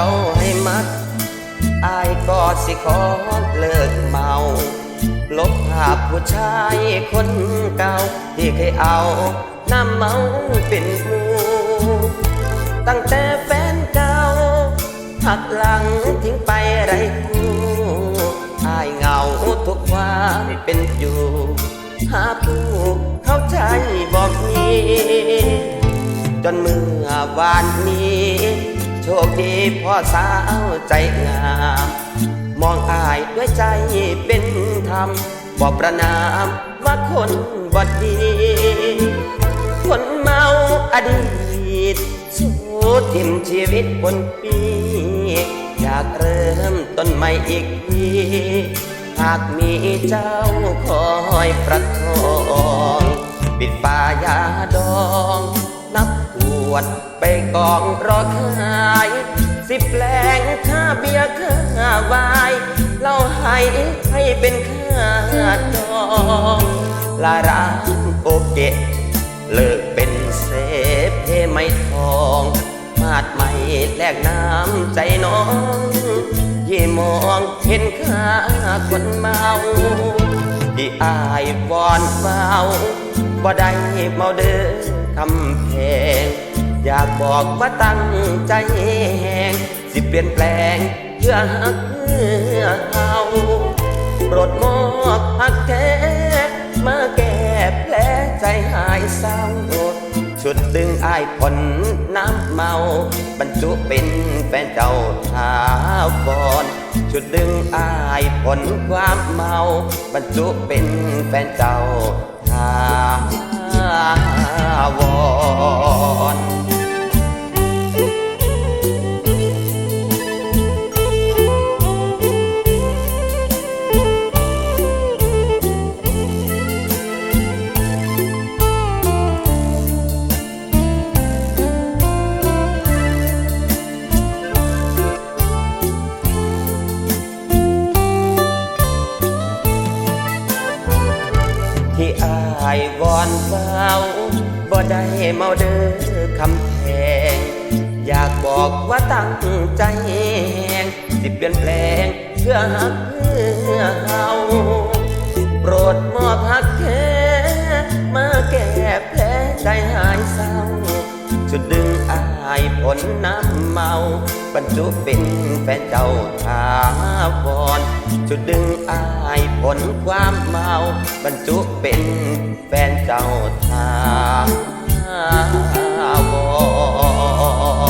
จ้าให้มัก อายก็สิขอเลิกเมา ลบภาพผู้ชายคนเก่า ที่เคยเอาน้ำเมาเป็นมูตั้งแต่แฟนเก่าหักหลังทิ้งไปไรคู่อายเหงาทุกความเป็นอยู่ หาผู้เข้าใจบอกมีจนเมื่อวานนี้ คดีพ่อสาวใจงาม มองอายด้วยใจเป็นธรรมบอกประนามว่าคนบดดี คนเมาอดีตสู้ทิมชีวิตบนปี อยากเริ่มต้นใหม่อีกทีหากมีเจ้าคอยประคอง ปิดป่ายาดอง นับ วดไปกองรอขาย สิบแปลงค่าเบียร์ค่าวายเล่าให้ให้เป็นค่าดองลาร้านโอเกะเลิกเป็นเซฟเทไม่ทองมาดไม่แลกน้ำใจน้องยี่มองเห็นค่าคนเมาที่อาย วอนเฝ้าบ่ได้เมาเด้อคำแพง อยากบอกว่าตั้งใจแหงสิเปลี่ยนแปลงเพื่อหักเพื่อเอาโปรดมอบหักแท้มาแก้แผลใจหายเศร้าชุดดึงอายผลน้ำเมา บรรจุเป็นแฟนเจ้าทาวรชุดดึงอายผลความเมา บรรจุเป็นแฟนเจ้าทาว วอนเฝ้าบ่ได้เมาเด้อคำแพง อยากบอกว่าตั้งใจแหงสิเปลี่ยนแปลงเพื่อหักเพื่อเฮาโปรดมอบหักแค่มาแก้แผลใจหายเศร้าจุดดึงอายผลน้ำเมา บรรจุเป็นแฟนเจ้าทาวรจุดดึงอายผลความเมา บรรจุเป็นแฟนเจ้าทาวร